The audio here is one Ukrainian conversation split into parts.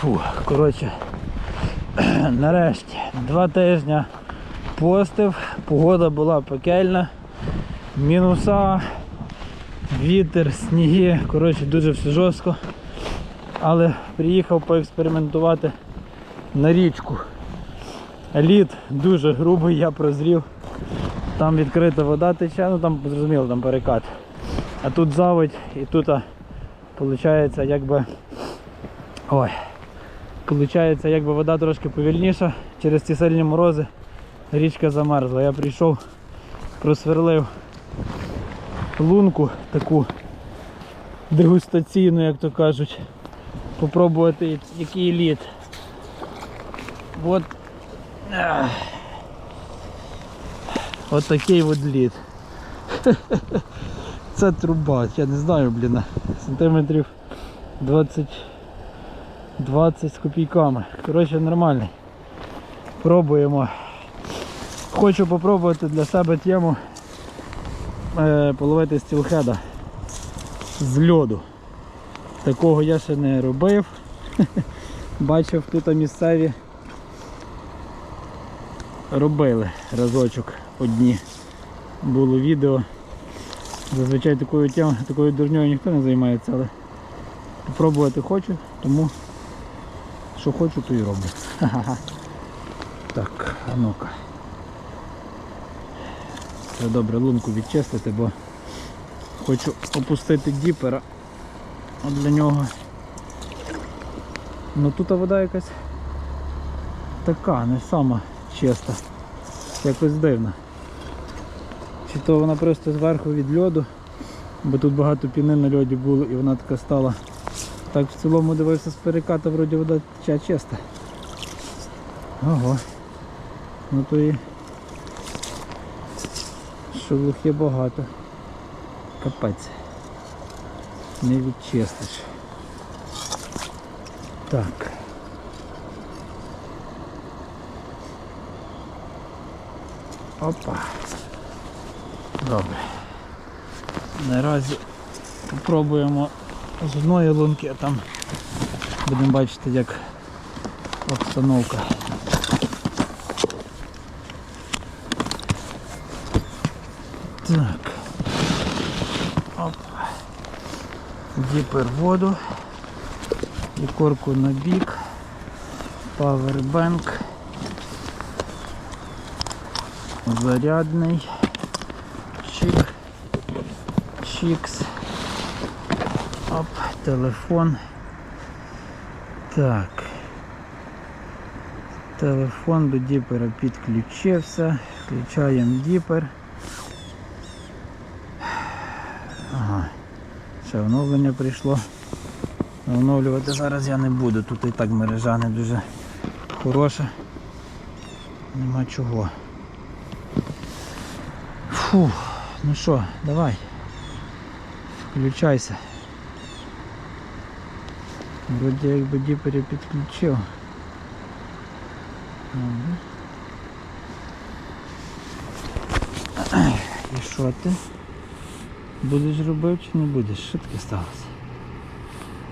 Фу, коротше, нарешті два тижні постив, погода була пекельна, мінуса, вітер, сніги, коротше, дуже все жорстко. Але приїхав поекспериментувати на річку. Лід дуже грубий, я прозрів. Там відкрита вода тече, ну там зрозуміло, там перекат. А тут заводь і тут виходить якби. Ой. Получається, якби вода трошки повільніша, через ці сильні морози річка замерзла. Я прийшов, просверлив лунку таку дегустаційну, як то кажуть, попробувати який лід. От. От такий от лід. Це труба, я не знаю, блін, сантиметрів 20 20 з копійками. Коротше, нормальний. Пробуємо. Хочу попробувати для себе тему е, половити стілхеда з льоду. Такого я ще не робив. Бачив тут місцеві робили разочок одні. Було відео. Зазвичай такою темою, такою дурньою ніхто не займається, але попробувати хочу, тому що хочу, то і роблю. Так, а ну-ка. Треба добре лунку відчистити, бо хочу опустити діпера. Для нього. Ну тут вода якась така, не сама чиста. Якось дивна. Чи то вона просто зверху від льоду, бо тут багато піни на льоді було і вона така стала. Так в цілому дивився з переката, вроді вода тече чиста. Ого. Ну то і шелухи багато. Капець. Не відчистиш. Так. Опа. Добре. Наразі попробуємо з одної лунки, а там будемо бачити як обстановка. Так. Опа. Діпер воду. І корку на бік. Павербанк. Зарядний. Чик. Чікс. Оп, телефон. Так. Телефон до діпера підключився. Включаємо діпер. Ага. Ще оновлення прийшло. Оновлювати зараз я не буду. Тут і так мережа не дуже хороша. Нема чого. Фу, ну що, давай. Включайся. Вроді якби діпер я підключив. Ага. І що ти? Будеш робити чи не будеш? Що таке сталося?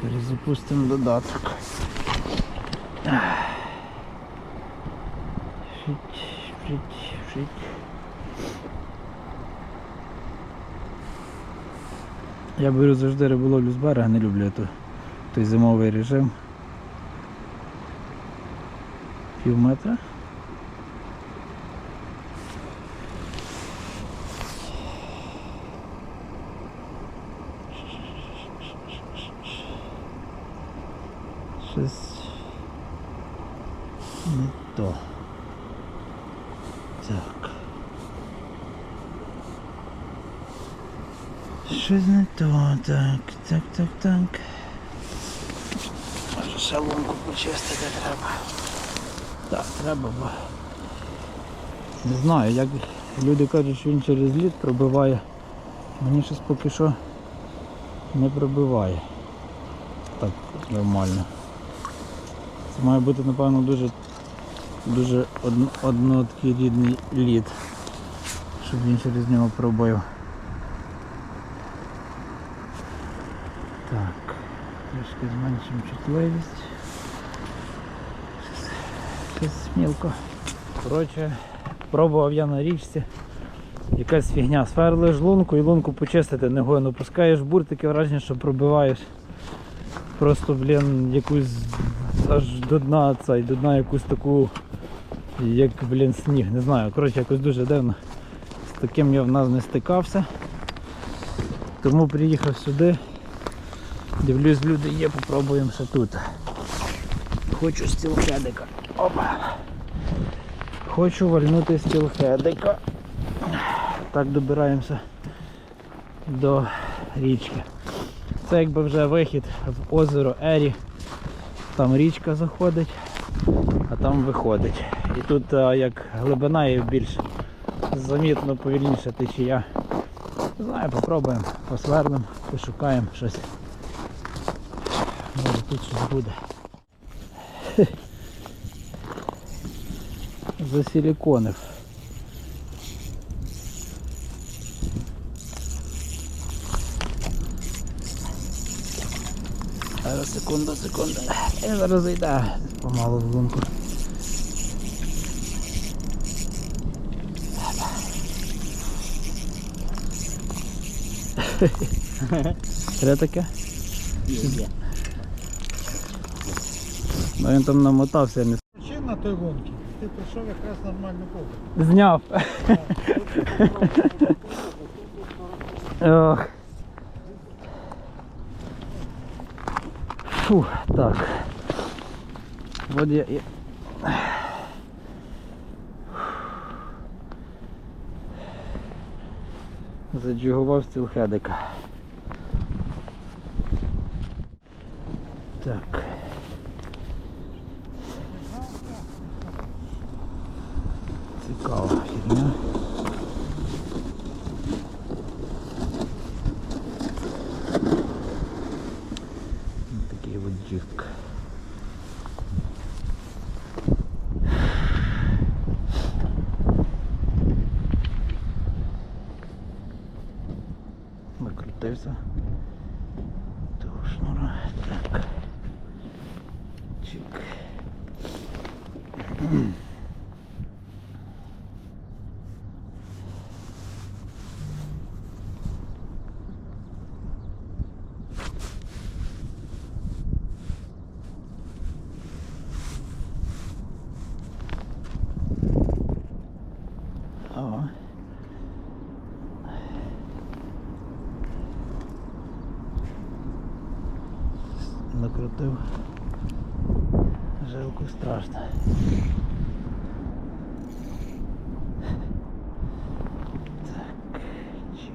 Перезапустимо додаток. Фіть, фіть, фіть. Я беру завжди риболовлю з берега, не люблю ту, той зимовий режим. Пів метра. Щось не то. Так. Щось не то, так, так, так, так. Ще почистити треба. Так, треба, бо не знаю, як люди кажуть, що він через лід пробиває. Мені щось поки що не пробиває. Так, нормально. Це має бути, напевно, дуже дуже одно, однотакий лід, щоб він через нього пробив. Так, трошки зменшимо чутливість. щось мілко. Коротше, пробував я на річці. Якась фігня. Сверлиш лунку і лунку почистити не гойно. Пускаєш бур, таке враження, що пробиваєш. Просто, блін, якусь аж до дна цей, до дна якусь таку, як, блін, сніг, не знаю. Коротше, якось дуже дивно. З таким я в нас не стикався. Тому приїхав сюди. Дивлюсь, люди є, попробуємо ще тут. Хочу стілхедика. Опа. Хочу вальнути стілхедика. Так добираємося до річки. Це якби вже вихід в озеро Ері. Там річка заходить, а там виходить. І тут як глибина є більш замітно повільніша течія. Не знаю, попробуємо, посверлимо, пошукаємо щось. Тут щось буде. Засиліконив. Зараз секунду, секунду. Я зараз зайду помалу в лунку. Що таке? Ну він там намотався, не Причина той гонки. Ти прийшов якраз нормальну погоду. зняв. Ох. Фу, так. Вот я. Заджигував стілхедика. Так. there's a страшно. Так, чик.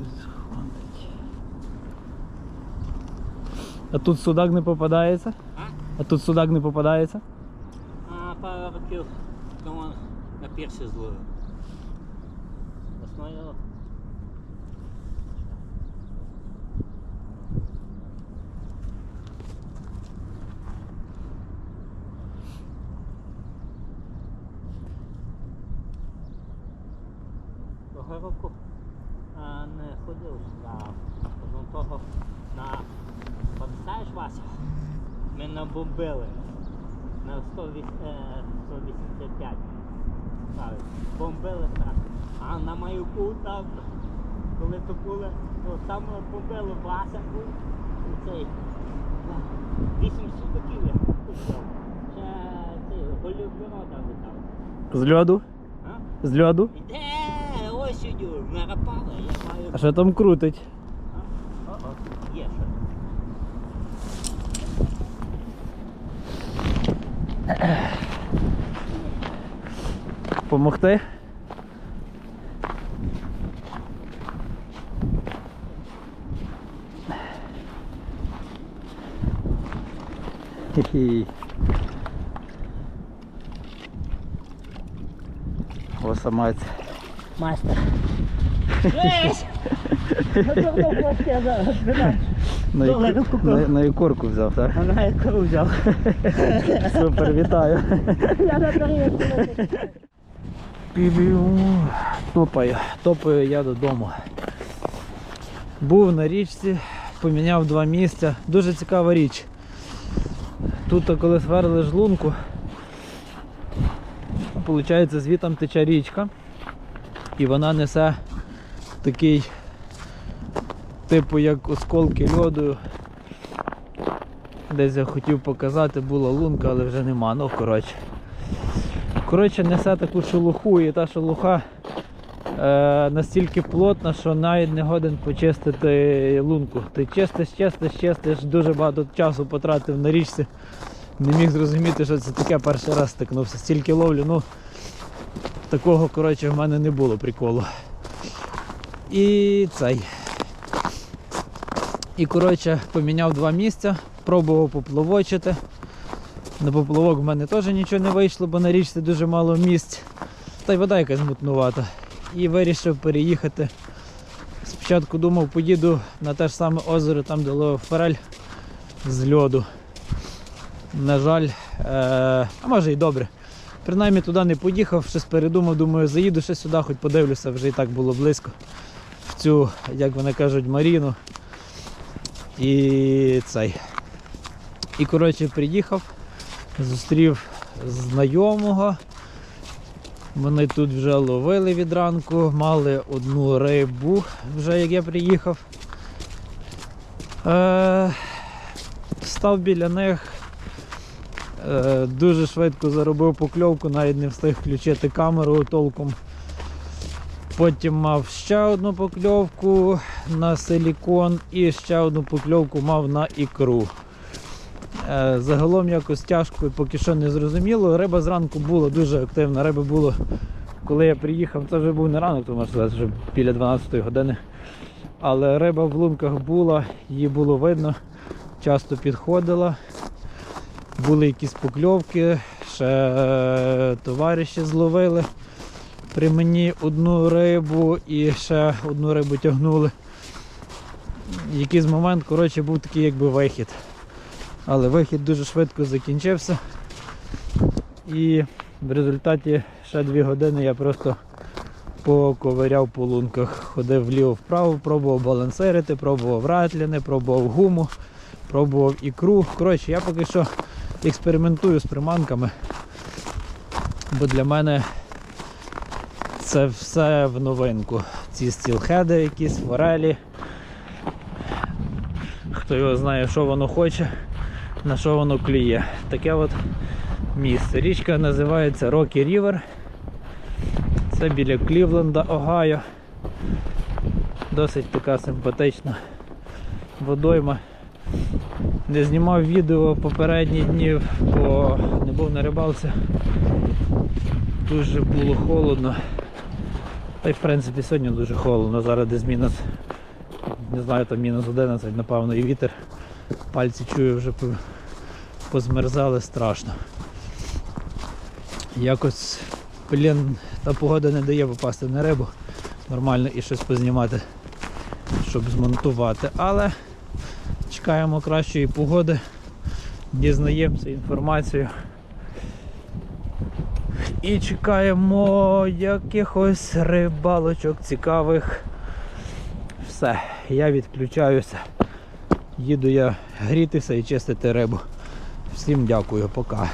Щось ходить. А тут судак не попадається? А? А тут судак не попадається? А пара років тому на пірсі зловив. Весною Того року а, не ходив сюди. Одного того на пам'ятаєш Вася? Набомбили на 108, е, 185. Бомбили так. А на маюку там, коли то було, то там бомбили Вася був. Цей. Вісім судаків я купив. Ще цей голів ворота летав. З льоду? А? З льоду? Іде осінню, нарапали, я маю. А що там крутить? А? О-о, Є що. Помогти? Хі-хі. О, самець. Майстер. На, яку- на, на ікорку взяв, так? Вона яку взяв. Супер, вітаю. Я на. Топаю, топаю я додому. Був на річці, поміняв два місця. Дуже цікава річ. Тут, коли сверли жлунку, виходить, звітом тече річка, і вона несе такий, типу як осколки льоду. Десь я хотів показати, була лунка, але вже нема. Ну, коротше. Коротше, несе таку шелуху, і та шелуха е, настільки плотна, що навіть не годен почистити лунку. Ти чистиш, чистиш, чистиш, дуже багато часу потратив на річці. Не міг зрозуміти, що це таке перший раз стикнувся. Стільки ловлю, ну такого коротше в мене не було приколу. І цей. І коротше поміняв два місця, пробував поплавочити. На поплавок в мене теж нічого не вийшло, бо на річці дуже мало місць. Та й вода якась мутнувата. І вирішив переїхати. Спочатку думав, поїду на те ж саме озеро, там де ловив форель з льоду. На жаль, е- а може і добре. Принаймні туди не поїхав, щось передумав, думаю, заїду ще сюди, хоч подивлюся, вже і так було близько. В цю, як вони кажуть, маріну. І цей. І коротше приїхав зустрів знайомого. Вони тут вже ловили від ранку, мали одну рибу, вже як я приїхав. Е, став біля них, е, дуже швидко заробив покльовку, навіть не встиг включити камеру толком. Потім мав ще одну покльовку на силікон і ще одну покльовку мав на ікру. Е, Загалом якось тяжко, поки що не зрозуміло. Риба зранку була дуже активна. Риба було, коли я приїхав, це вже був не ранок, то можна сказати, вже біля 12 години. Але риба в лунках була, її було видно, часто підходила. Були якісь покльовки, ще е, товариші зловили. При мені одну рибу і ще одну рибу тягнули. Якийсь момент, коротше, був такий якби вихід. Але вихід дуже швидко закінчився. І в результаті ще дві години я просто поковиряв по лунках. Ходив вліво-вправо, пробував балансирити, пробував ратліни, пробував гуму, пробував ікру. Коротше, я поки що експериментую з приманками, бо для мене це все в новинку. Ці стілхеди якісь, форелі. Хто його знає, що воно хоче на що воно клює. Таке от місце. Річка називається Rocky River. Це біля Клівленда, Огайо. Досить така симпатична водойма. Не знімав відео попередні дні, бо не був на рибалці. Дуже було холодно. Та й в принципі сьогодні дуже холодно, зараз десь мінус, не знаю, там мінус 11, напевно, і вітер. Пальці чую вже позмерзали страшно. Якось, блін, та погода не дає попасти на рибу нормально і щось познімати, щоб змонтувати. Але чекаємо кращої погоди, дізнаємося інформацію. І чекаємо якихось рибалочок цікавих. Все, я відключаюся. Їду я грітися і чистити рибу. Всім дякую, пока.